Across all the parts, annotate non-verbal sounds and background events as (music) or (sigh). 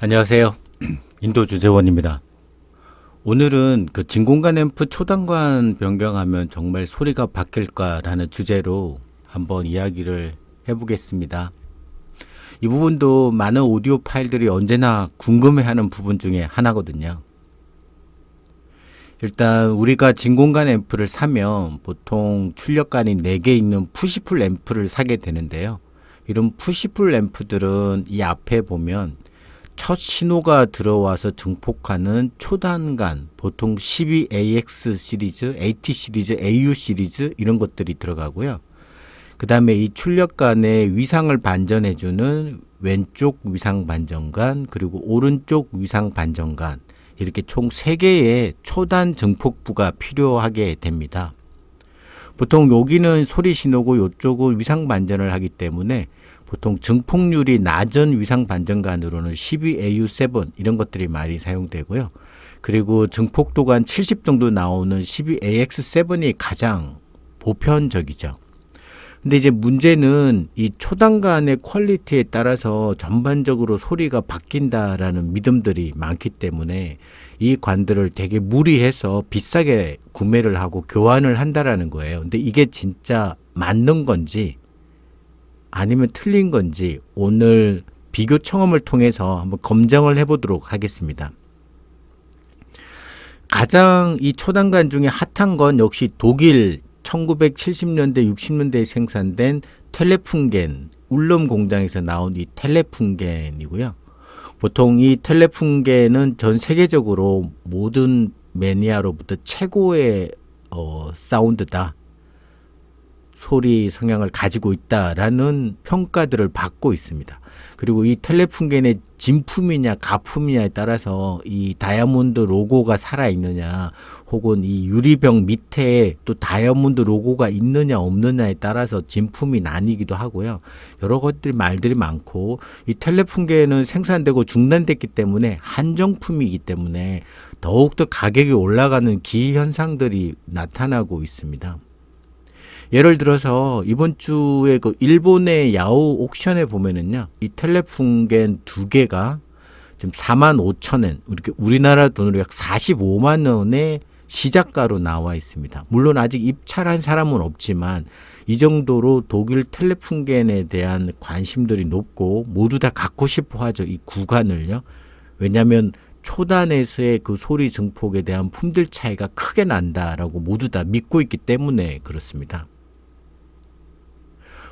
안녕하세요. (clears throat) 인도 주재원입니다. 오늘은 그 진공관 앰프 초단관 변경하면 정말 소리가 바뀔까라는 주제로 한번 이야기를 해보겠습니다. 이 부분도 많은 오디오 파일들이 언제나 궁금해하는 부분 중에 하나거든요. 일단 우리가 진공관 앰프를 사면 보통 출력관이 4개 있는 푸시풀 앰프를 사게 되는데요. 이런 푸시풀 앰프들은 이 앞에 보면 첫 신호가 들어와서 증폭하는 초단간 보통 12AX 시리즈, AT 시리즈, AU 시리즈 이런 것들이 들어가고요. 그 다음에 이 출력관의 위상을 반전해주는 왼쪽 위상 반전관 그리고 오른쪽 위상 반전관 이렇게 총 3개의 초단 증폭부가 필요하게 됩니다. 보통 여기는 소리 신호고 이쪽은 위상 반전을 하기 때문에 보통 증폭률이 낮은 위상 반전관으로는 12AU7 이런 것들이 많이 사용되고요. 그리고 증폭도가 한 70 정도 나오는 12AX7이 가장 보편적이죠. 근데 이제 문제는 이 초단간의 퀄리티에 따라서 전반적으로 소리가 바뀐다라는 믿음들이 많기 때문에 이 관들을 되게 무리해서 비싸게 구매를 하고 교환을 한다라는 거예요. 근데 이게 진짜 맞는 건지 아니면 틀린 건지 오늘 비교 청음을 통해서 한번 검증을 해보도록 하겠습니다. 가장 이 초단관 중에 핫한 건 역시 독일 1970년대 60년대에 생산된 텔레풍겐 울름 공장에서 나온 이 텔레풍겐이고요. 보통 이 텔레풍겐은 전 세계적으로 모든 매니아로부터 최고의 어, 사운드다. 소리 성향을 가지고 있다라는 평가들을 받고 있습니다. 그리고 이 텔레풍겐의 진품이냐 가품이냐에 따라서 이 다이아몬드 로고가 살아 있느냐 혹은 이 유리병 밑에 또 다이아몬드 로고가 있느냐 없느냐에 따라서 진품이 나뉘기도 하고요. 여러 것들 말들이 많고 이 텔레풍겐은 생산되고 중단됐기 때문에 한정품이기 때문에 더욱더 가격이 올라가는 기회 현상들이 나타나고 있습니다. 예를 들어서 이번 주에 그 일본의 야후 옥션에 보면은요, 이 텔레풍겐 두 개가 지금 4만 5천 엔, 이렇게 우리나라 돈으로 약 45만 원의 시작가로 나와 있습니다. 물론 아직 입찰한 사람은 없지만 이 정도로 독일 텔레풍겐에 대한 관심들이 높고 모두 다 갖고 싶어 하죠. 이 구간을요. 왜냐하면 초단에서의 그 소리 증폭에 대한 품질 차이가 크게 난다라고 모두 다 믿고 있기 때문에 그렇습니다.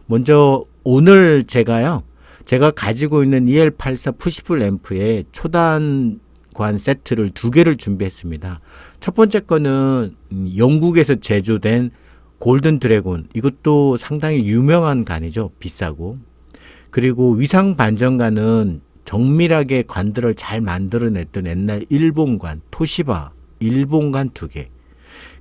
먼저 오늘 제가요. 제가 가지고 있는 EL84 푸시풀 앰프에 초단관 세트를 두 개를 준비했습니다. 첫 번째 거는 영국에서 제조된 골든 드래곤. 이것도 상당히 유명한 간이죠. 비싸고. 그리고 위상 반전관은 정밀하게 관들을 잘 만들어냈던 옛날 일본관, 토시바, 일본관 두 개.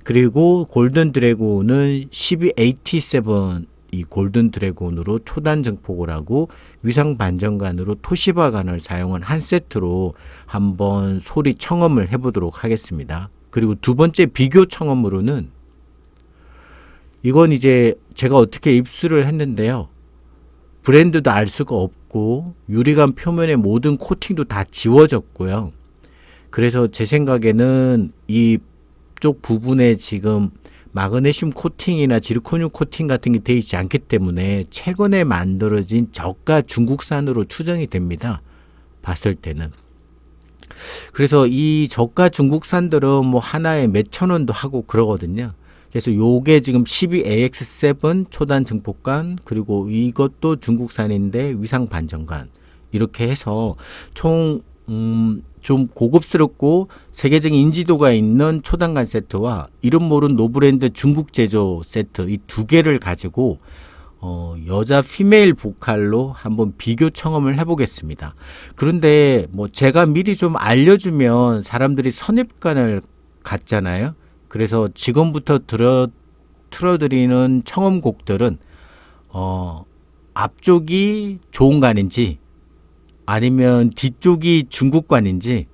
그리고 골든 드래곤은 1287 이 골든 드래곤으로 초단 증폭을 하고 위상 반전관으로 토시바관을 사용한 한 세트로 한번 소리 청음을 해보도록 하겠습니다. 그리고 두 번째 비교 청음으로는 이건 이제 제가 어떻게 입수를 했는데요. 브랜드도 알 수가 없고 유리관 표면의 모든 코팅도 다 지워졌고요. 그래서 제 생각에는 이쪽 부분에 지금 마그네슘 코팅이나 지르코늄 코팅 같은 게 되어 있지 않기 때문에 최근에 만들어진 저가 중국산으로 추정이 됩니다. 봤을 때는. 그래서 이 저가 중국산들은 뭐 하나에 몇천 원도 하고 그러거든요. 그래서 요게 지금 12AX7 초단 증폭관 그리고 이것도 중국산인데 위상 반전관 이렇게 해서 총 음, 좀 고급스럽고 세계적인 인지도가 있는 초단관 세트와 이름 모른 노브랜드 중국 제조 세트 이 두 개를 가지고 어, 여자 피메일 보컬로 한번 비교 청음을 해보겠습니다. 그런데 뭐 제가 미리 좀 알려주면 사람들이 선입관을 갖잖아요. 그래서 지금부터 들어 틀어드리는 청음곡들은 어, 앞쪽이 좋은 간인지 아니면 뒤쪽이 중국관인지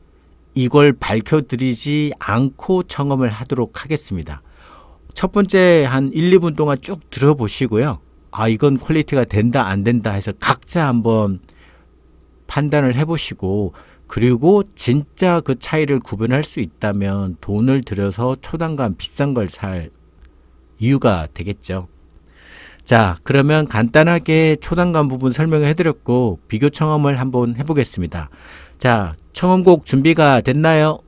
이걸 밝혀드리지 않고 청음을 하도록 하겠습니다. 첫 번째 한 1, 2분 동안 쭉 들어보시고요. 아, 이건 퀄리티가 된다, 안 된다 해서 각자 한번 판단을 해보시고 그리고 진짜 그 차이를 구분할 수 있다면 돈을 들여서 초단관 비싼 걸 살 이유가 되겠죠. 자, 그러면 간단하게 초단관 부분 설명을 해드렸고 비교 청음을 한번 해보겠습니다. 자, 청음곡 준비가 됐나요?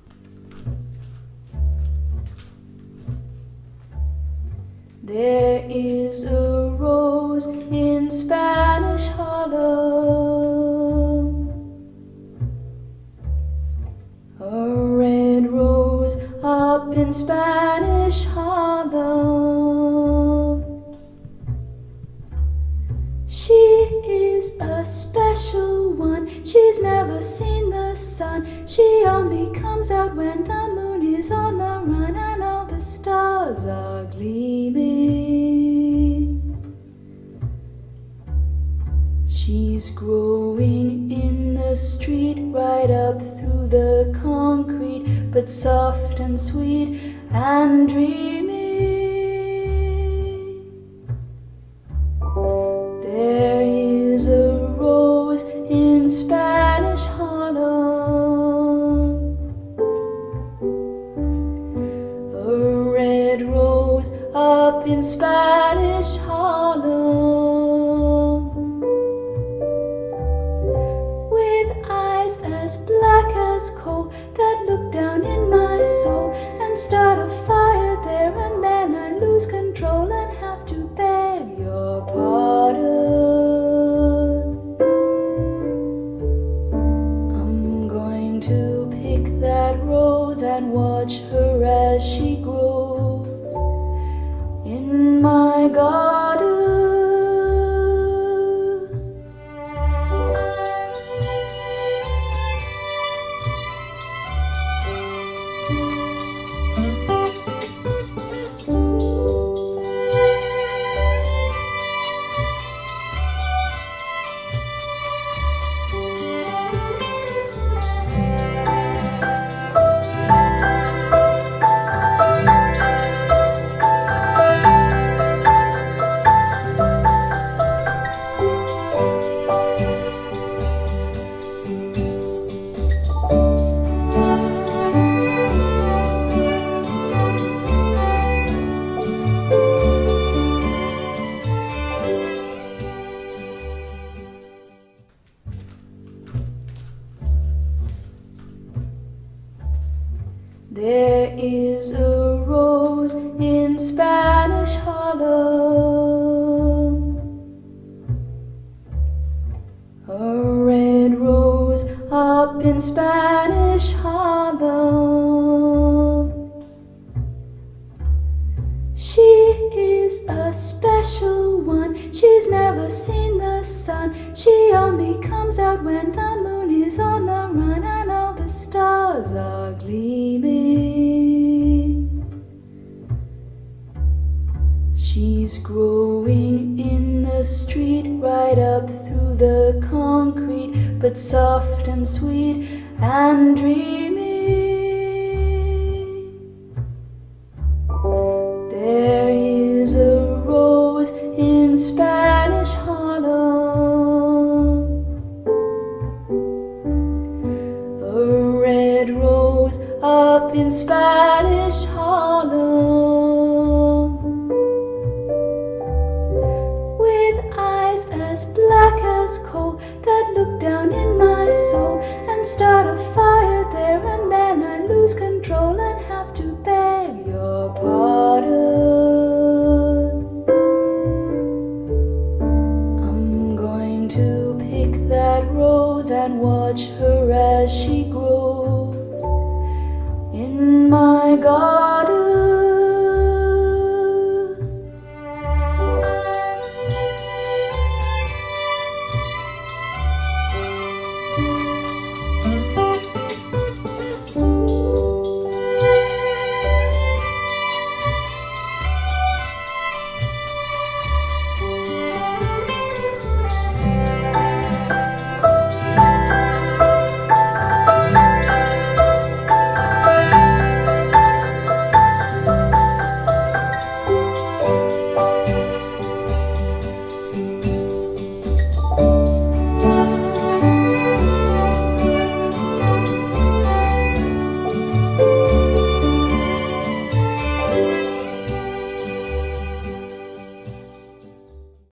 Special one. She's never seen the sun. She only comes out when the moon is on the run and all the stars are gleaming. She's growing in the street right up through the concrete, but soft and sweet and dreamy. Up in Spanish Harlem, in Spanish Harlem. She is a special one. She's never seen the sun. She only comes out when the moon is on the run and all the stars are gleaming. She's growing in the street right up through the concrete, but soft and sweet and dreamy. There is a rose in Spanish Harlem, a red rose up in Spanish Harlem, with eyes as black as coal soul and start a fire there, and then I lose control and have to beg your pardon. I'm going to pick that rose and watch her as she grows in my garden.